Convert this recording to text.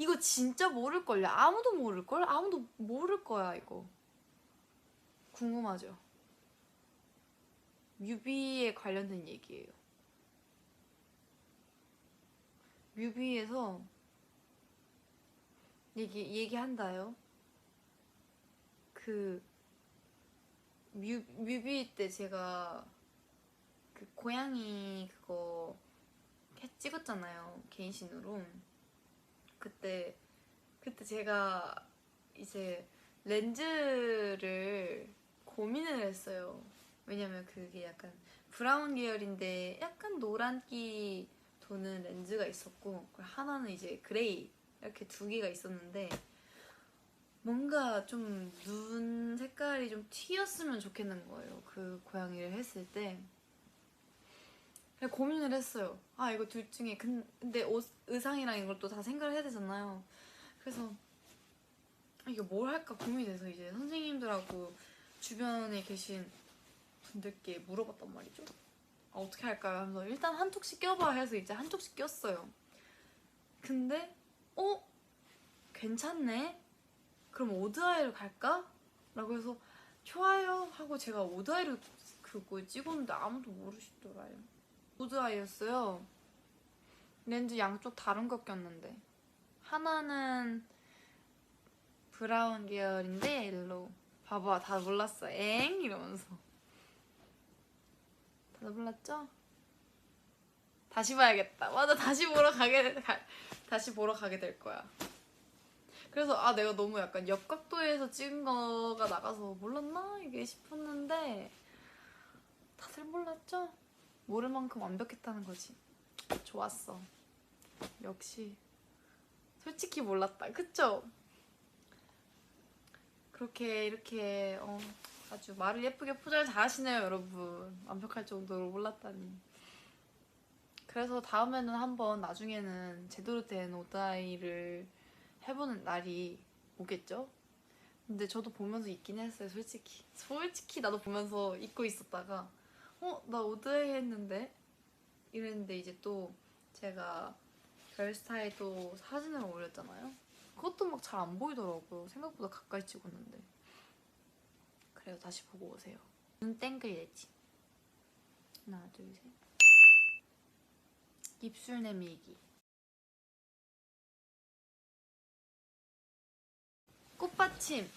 이거 진짜 모를걸요. 아무도 모를걸? 아무도 모를 거야 이거. 궁금하죠? 뮤비에 관련된 얘기예요. 뮤비에서 얘기, 얘기한다요? 그 뮤, 뮤비 때 제가 그 고양이 그거 해- 찍었잖아요 개인신으로 그때 그때 제가 이제 렌즈를 고민을 했어요 왜냐면 그게 약간 브라운 계열인데 약간 노란기 도는 렌즈가 있었고 하나는 이제 그레이 이렇게 두 개가 있었는데 뭔가 좀 눈 색깔이 좀 튀었으면 좋겠는 거예요. 그 고양이를 했을 때. 그래서 고민을 했어요. 아 이거 둘 중에 근- 근데 옷 의상이랑 이걸 또 다 생각을 해야 되잖아요. 그래서 아, 이게 뭘 할까 고민이 돼서 이제 선생님들하고 주변에 계신 분들께 물어봤단 말이죠. 아, 어떻게 할까요? 하면서 일단 한 톡씩 껴봐 해서 이제 한 톡씩 꼈어요. 근데 어 괜찮네. 그럼 오드아이를 갈까? 라고 해서 좋아요 하고 제가 오드아이를 그거 찍었는데 아무도 모르시더라요 오드아이였어요. 렌즈 양쪽 다른 거 꼈는데. 하나는 브라운 계열인데 옐로우 봐봐 다 몰랐어. 엥? 이러면서. 다들 몰랐죠? 다시 봐야겠다. 맞아 다시 보러 가게 가, 다시 보러 가게 될 거야. 그래서 아 내가 너무 약간 역각도에서 찍은 거가 나가서 몰랐나? 이게 싶었는데 다들 몰랐죠? 모를 만큼 완벽했다는 거지. 좋았어. 역시. 솔직히 몰랐다. 그쵸? 그렇게 이렇게 어, 아주 말을 예쁘게 포장을 잘 하시네요 여러분. 완벽할 정도로 몰랐다니. 그래서 다음에는 한번 나중에는 제대로 된 오다이를 해보는 날이 오겠죠? 근데 저도 보면서 있긴 했어요, 솔직히. 솔직히 나도 보면서 입고 있었다가, 어, 나 오드해 했는데? 이랬는데 이제 또 제가 별 스타일도 사진을 올렸잖아요? 그것도 막 잘 안 보이더라고요. 생각보다 가까이 찍었는데. 그래요, 다시 보고 오세요. 눈 땡글레지. 하나, 둘, 셋. 입술 내밀기. 꽃받침